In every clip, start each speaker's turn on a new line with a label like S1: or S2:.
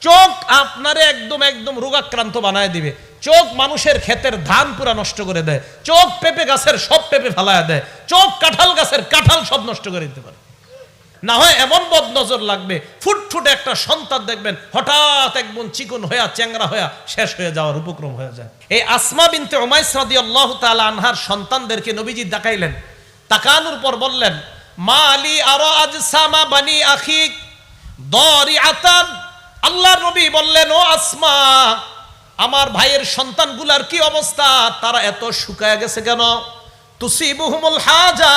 S1: চোখ আপনারে একদম একদম রোগাক্রান্ত বানায় দিবে। চোখ মানুষের ক্ষেতের ধান পুরা নষ্ট করে দেয়। চোখ পেঁপে গাছের সব পেঁপে ফেলায় দেয়। চোখ কাঁঠাল গাছের কাঁঠাল সব নষ্ট করে দিতে পারে। না হয় এমন বদ নজর লাগবে, ফুটফুটে একটা সন্তান দেখবেন, হঠাৎ একদম চিকন হইয়া, চ্যাংরা হইয়া, শেষ হয়ে যাওয়ার উপক্রম হয়ে যায়। এই আসমা বিনতে ওমাইস রাদিয়াল্লাহু তাআলা আনহার সন্তানদেরকে নবীজি দেখাইলেন। তাকানোর পর বললেন, মা আলী আরও আজসামা বানি আখিক দরি আতান আল্লাহ নবী বললেন, ও আসমা, আমার ভাইয়ের সন্তানগুলার কি অবস্থা? তারা এত শুকায় গেছে কেন? তুসি তুসিবুহুমুল হাজা,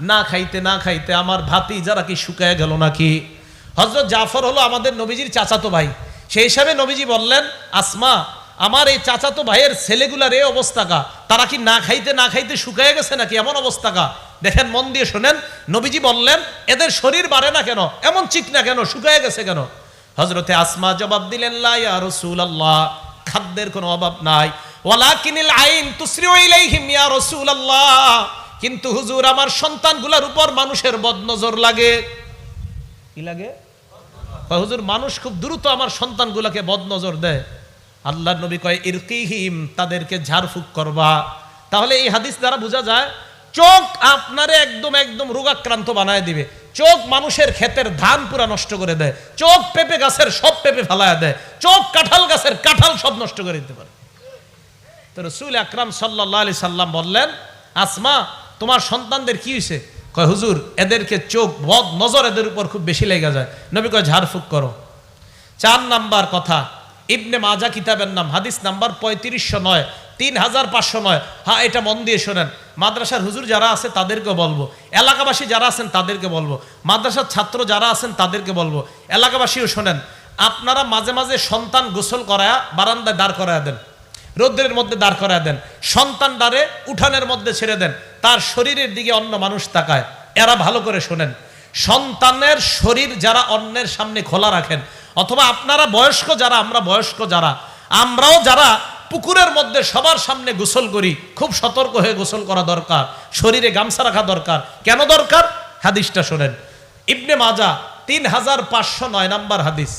S1: না খাইতে না খাইতে আমার ভাতি যারা কি শুকায় গেল নাকি? হজরত জাফর হলো আমাদের নবীজির চাচাতো ভাই। সেই হিসাবে নবীজি বললেন, আসমা, আমার এই চাচাতো ভাইয়ের ছেলেগুলার এই অবস্থা কা? তারা কি না খাইতে না খাইতে শুকায় গেছে নাকি? এমন অবস্থা কা? দেখেন, মন দিয়ে শোনেন, নবীজি বললেন, এদের শরীর বাড়ে না কেন? এমন চিক না কেন? শুকায় গেছে কেন? হজরতে আসমা জবাব দিলেন, লা ইয়া রাসূলুল্লাহ। খাদ্যের কোনো অভাব নাই। ওয়ালাকিনিল আইন ইয়া রাসূলুল্লাহ। কিন্তু হুজুর, আমার উপর মানুষের বদনজর লাগে। কি লাগে? হুজুর, মানুষ খুব দ্রুত আমার বদনজর দেয়। আল্লাহ নবী কয়, ইরকিহিম, তাদেরকে ঝাড়ফুঁক করবা। তাহলে এই হাদিস দ্বারা বোঝা যায়, চোখ আপনারে একদম একদম রোগাক্রান্ত বানায় দিবে। চোখ মানুষের ক্ষেতের ধান পুরা নষ্ট করে দেয়। চোখ পেঁপে গাছের সব পেঁপে ফেলায় দেয়। চোখ কাঁঠাল গাছের কাঁঠাল সব নষ্ট করে দিতে পারে। তো রসুল আকরাম সাল্লাহ আলি সাল্লাম বললেন, আসমা, তোমার সন্তানদের কি হয়েছে কয়, হুজুর, এদেরকে চোখ বদ নজর এদের উপর খুব বেশি লেগে যায়। নবী কয় ঝাড়ফুঁক করো। চার নাম্বার কথা, ইবনে মাজা কিতাবের নাম, হাদিস নাম্বার পঁয়ত্রিশশো নয়, তিন হাজার পাঁচশো নয়। হ্যাঁ এটা মন দিয়ে শোনেন। মাদ্রাসার হুজুর যারা আছে তাদেরকে বলব। এলাকাবাসী যারা আছেন তাদেরকে বলব। মাদ্রাসার ছাত্র যারা আছেন তাদেরকে বলব। এলাকাবাসীও শোনেন, আপনারা মাঝে মাঝে সন্তান গোসল করায়া বারান্দায় দাঁড় করায়া দেন। রৌদ্রের মধ্যে দাঁড় করায় দেন। সন্তান ডারে উঠানের মধ্যে ছেড়ে দেন। তার শরীরের দিকে অন্য মানুষ তাকায়। এরা ভালো করে শোনেন। সন্তানের শরীর যারা অন্যের সামনে খোলা রাখেন। অথবা আপনারা বয়স্ক যারা, আমরা বয়স্ক যারা, আমরাও যারা পুকুরের মধ্যে সবার সামনে গোসল করি, খুব সতর্ক হয়ে গোসল করা দরকার, শরীরে গামছা রাখা দরকার। কেন দরকার? হাদিসটা শোনেন। ইবনে মাজা তিন হাজার পাঁচশো নয় নাম্বার হাদিস।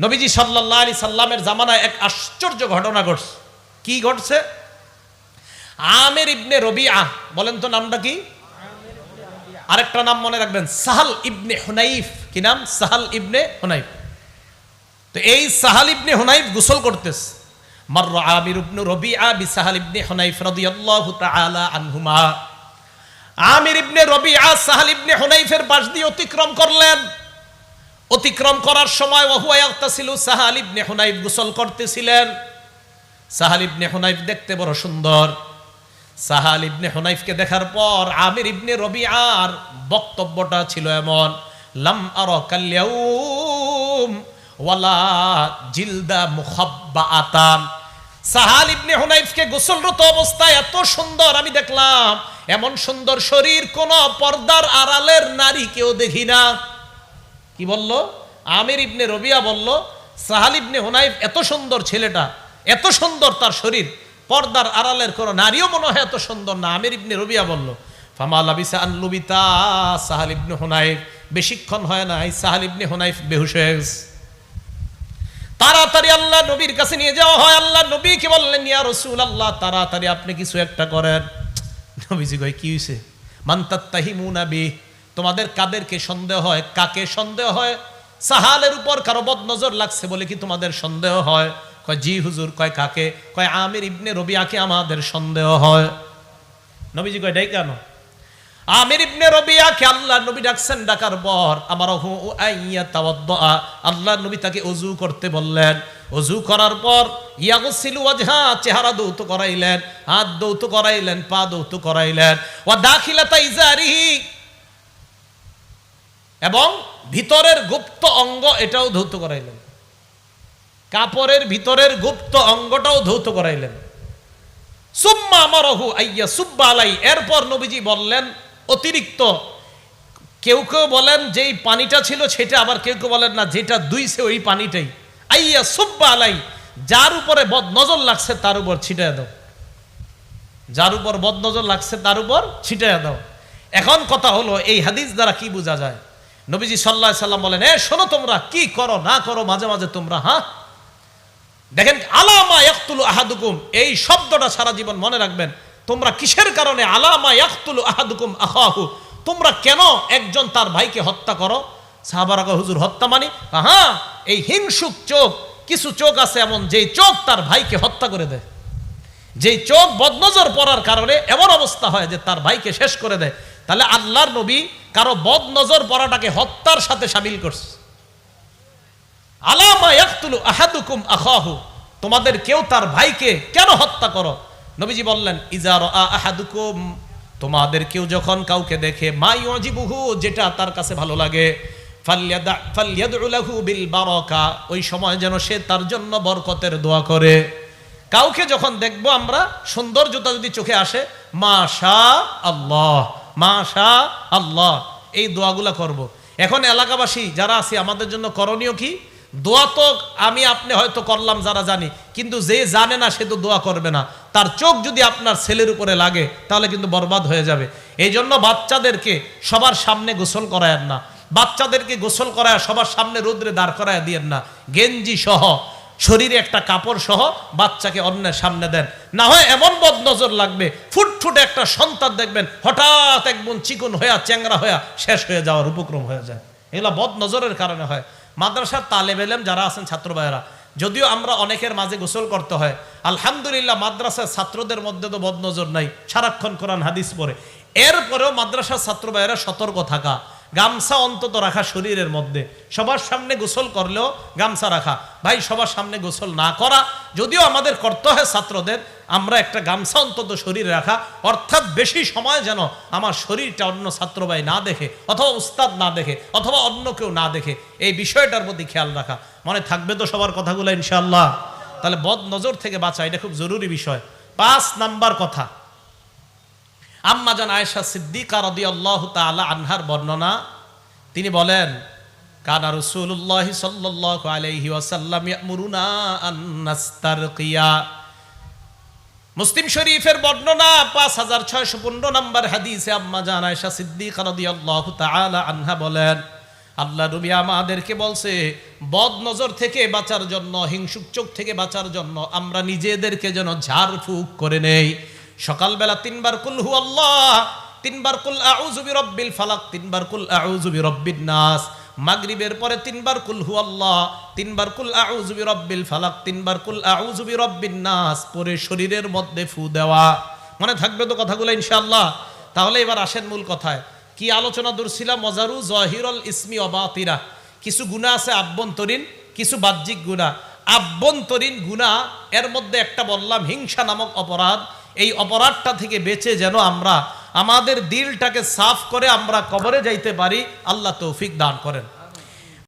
S1: নবীজি সাল্লাহ আলি সাল্লামের জামানায় এক আশ্চর্য ঘটনা ঘটছে। কি ঘটছে? আমের ইবনে রবিআ বলেন তো নামটা কি? আরেকটা নাম মনে রাখবেন, সাহাল ইবনে হুনাইফ। কি নাম? সাহাল ইবনে হুনাইফ। তো এই সাহাল ইবনে হুনাইফ গোসল করতেছে। মার আমির ইবনে রবিআ বি সাহাল ইবনে হুনাইফ রাদিয়াল্লাহু তাআলা আনহুমা। আমির ইবনে রবিআ সাহাল ইবনে হুনাইফের পাশ দিয়ে অতিক্রম করলেন। অতিক্রম করার সময় ওহুয়াইয়াগতাসিলু সাহাল ইবনে হুনাইফ গোসল করতেছিলেন। সাহাল ইবনে হুনাইফ দেখতে বড় সুন্দর। সাহাল ইবনে হুনাইফকে দেখার পর আমির ইবনে রবিআর বক্তব্যটা ছিল এমন, লাম আর কাল্যাউম ওয়ালা জিলদা মুখাব্বাআতান। সাহাল ইবনে হুনাইফকে গোসলরত অবস্থায় এত সুন্দর, আমি দেখলাম, এমন সুন্দর শরীর কোন পর্দার আড়ালের নারী কেউ দেখি না। কি বলল? আমির ইবনে রবিয়া বলল, সাহাল ইবনে হুনাইফ এত সুন্দর ছেলেটা, এত সুন্দর তার শরীর, পর্দার আড়ালের কোনো নারীও মনে হয় এত সুন্দর না, আমির ইবনে রবিয়া বলল ফামাল আবিসা আনলুবিতা সাহাল ইবনে হুনাইফ, বেশিক্ষণ হয় নাই, সাহাল ইবনে হুনাইফ বেহুশ হয়ে গেছে। তাড়াতাড়ি আল্লাহ নবীর কাছে নিয়ে যাওয়া হয়। আল্লাহ নবী কি বললেন, ইয়া রসুল আল্লাহ তাড়াতাড়ি আপনি কিছু একটা করেন। নবীজি কয়, কি হয়েছে মান্তাত্তাহিমুনা বি তোমাদের কাদেরকে সন্দেহ হয়? কাকে সন্দেহ হয়? সাহালের উপর কারও বদ নজর লাগছে বলে কি তোমাদের সন্দেহ হয়? কয়, জি হুজুর। কয়, কাকে? কয়, আমির ইবনে রবিয়াকে আমাদের সন্দেহ হয়। নবীজি কয় ডাই কেন আমির ইবনে রবিয়াকে আল্লাহ নবী ডাকছেন ডাকার পর আমার আইয়া তাওয়াদ্দা আল্লাহ নবী তাকে অজু করতে বললেন। অজু করার পর ইয়াগসিলু ওয়াজহা, চেহারা দৌত করাইলেন, হাত দৌত করাইলেন, পা দৌত করাইলেন। ওয়া দাখিলাতা ইজারিহি, এবং ভিতরের গুপ্ত অঙ্গ এটাও ধৌত করাইলেন। কাপড়ের ভিতরের গুপ্ত অঙ্গটাও ধৌত করাইলেন। সুম্মা আমারহু আইয়া সুব্বা আলাই, এরপর নবীজি বললেন অতিরিক্ত। কেউ কেউ বলেন যেই পানিটা ছিল সেটা আবার কেউ কেউ বলেন না, যেটা দুইছে ওই পানিটাই। আইয়া সুব্বা আলাই, যার উপরে বদ নজর লাগছে তার উপর ছিটায় দাও। যার উপর বদ নজর লাগছে তার উপর ছিটায় দাও। এখন কথা হলো, এই হাদিস দ্বারা কি বোঝা যায়? নবীজি সাল্লাহ সাল্লাম বলেন, এ, শোনো তোমরা, কি করো, না করো, মাঝে মাঝে তোমরা হ্যাঁ? দেখেন আলামা ইয়াকতুলু আহাদুকুম এই শব্দটা সারা জীবন মনে রাখবেন। তোমরা কিসের কারণে? আলামা ইয়াকতুলু আহাদুকুম আখাহু। তোমরা কেন একজন তার ভাইকে হত্যা করো? সাহাবারা কয়, হুজুর হত্যা মানি? হ্যাঁ এই হিংসুক চোখ কিছু চোখ আছে এমন যেই চোখ তার ভাইকে হত্যা করে দেয়। যেই চোখ বদনজর পড়ার কারণে এমন অবস্থা হয় যে তার ভাইকে শেষ করে দেয়। তাহলে আল্লাহর নবী কারও বদনজর পড়াটাকে হত্যার সাথে সামিল করছে। আলামা ইয়াকতুলু আহাদুকুম আখাহু। তোমাদের কেউ তার ভাইকে কেন হত্যা করো? নবীজি বললেন ইজার আহাদুকুম। তোমাদের কেউ যখন কাউকে দেখে মাই অজিবুহু যেটা তার কাছে ভালো লাগে বিল ওই সময় যেন সে তার জন্য বরকতের দোয়া করে। কাউকে যখন দেখব আমরা সৌন্দর্যতা যদি চোখে আসে, মাশা আল্লাহ মাশা আল্লাহ, এই দোয়াগুলা করব। এখন এলাকাবাসী যারা আছে, আমাদের জন্য করণীয় কি? দোয়া তো আমি আপনি হয়তো করলাম যারা জানি, কিন্তু যে জানে না সে তো দোয়া করবে না। তার চোখ যদি আপনার ছেলের উপরে লাগে, তাহলে কিন্তু বরবাদ হয়ে যাবে। এই জন্য বাচ্চাদেরকে সবার সামনে গোসল করায়েন না। বাচ্চাদেরকে গোসল করায় সবার সামনে রোদ্রে দাঁড় করায় দিয়েন না। গেঞ্জি সহ, শরীরে একটা কাপড় সহ বাচ্চাকে অন্যের সামনে দেন। না হয় এমন বদ নজর লাগবে ফুটফুটে একটা সন্তান দেখবেন, হঠাৎ একদম চিকন হইয়া চ্যাংরা হইয়া শেষ হয়ে যাওয়ার উপক্রম হয়ে যায়। এগুলো বদ নজরের কারণে হয়। মাদ্রাসার তালেব এলেম যারা আছেন ছাত্র ভাইয়েরা, যদিও আমরা অনেকের মাঝে গোসল করতে হয়, আলহামদুলিল্লাহ মাদ্রাসার ছাত্রদের মধ্যে তো বদনজর নাই, সারাক্ষণ কোরআন, হাদিস পরে এরপরেও মাদ্রাসার ছাত্র ভাইয়েরা সতর্ক থাকা। গামছা অন্তত রাখা শরীরের মধ্যে। সবার সামনে গোসল করলেও গামছা রাখা। ভাই, সবার সামনে গোসল না করা, যদিও আমাদের করতে হয় ছাত্রদের, আমরা একটা গামছা অন্তত শরীরে রাখা। অর্থাৎ বেশি সময় যেন আমার শরীরটা অন্য ছাত্র ভাই না দেখে, অথবা উস্তাদ না দেখে, অথবা অন্য কেউ না দেখে, এই বিষয়টার প্রতি খেয়াল রাখা। মনে থাকবে তো সবার কথাগুলো ইনশাল্লাহ তাহলে বদ নজর থেকে বাঁচা, এটা খুব জরুরি বিষয়। পাঁচ নাম্বার কথা। আম্মা জান আয়েশা সিদ্দিকা রাদিয়াল্লাহু তাআলা আনহার বর্ণনা, তিনি বলেন, কানা ওয়াসাল্লাম ইয়ামুরুনা আন নাস্তারকিয়া। মুসলিম শরীফের বর্ণনা পাঁচ হাজার ছয়শো পনেরো নম্বর হাদিসে আম্মা জান আয়েশা সিদ্দিকা রাদিয়াল্লাহু তাআলা আনহা বলেন, আল্লাহ নবী আমাদেরকে বলছে বদ নজর থেকে বাঁচার জন্য, হিংসুক চোখ থেকে বাঁচার জন্য আমরা নিজেদেরকে যেন ঝাড়ফুঁক করে নেই। সকালবেলা তিনবার কুল হু আল্লাহ তিনবার কুল আউযু বিরাব্বিল ফালাক, তিনবার কুল আউযু বিরাব্বিন নাস। মাগরিবের পরে তিনবার কুল হু আল্লাহ তিনবার কুল আউযু বিরাব্বিল ফালাক, তিনবার কুল আউযু বিরাব্বিন নাস পরে শরীরের মধ্যে ফু দেওয়া। মনে থাকবে তো কথাগুলো ইনশাআল্লাহ? তাহলে এবার আসেন মূল কথায়। কি আলোচনা দূরছিলাম মজারু জহিরল ইসমি অবাতিরা। কিছু গুণা আছে আভ্যন্তরীণ, কিছু বাহ্যিক গুণা আভ্যন্তরীণ গুণা এর মধ্যে একটা বললাম, হিংসা নামক অপরাধ। এই অপরাধটা থেকে বেঁচে যেন আমরা আমাদের দিলটাকে সাফ করে আমরা কবরে যাইতে পারি, আল্লাহ তৌফিক দান করেন।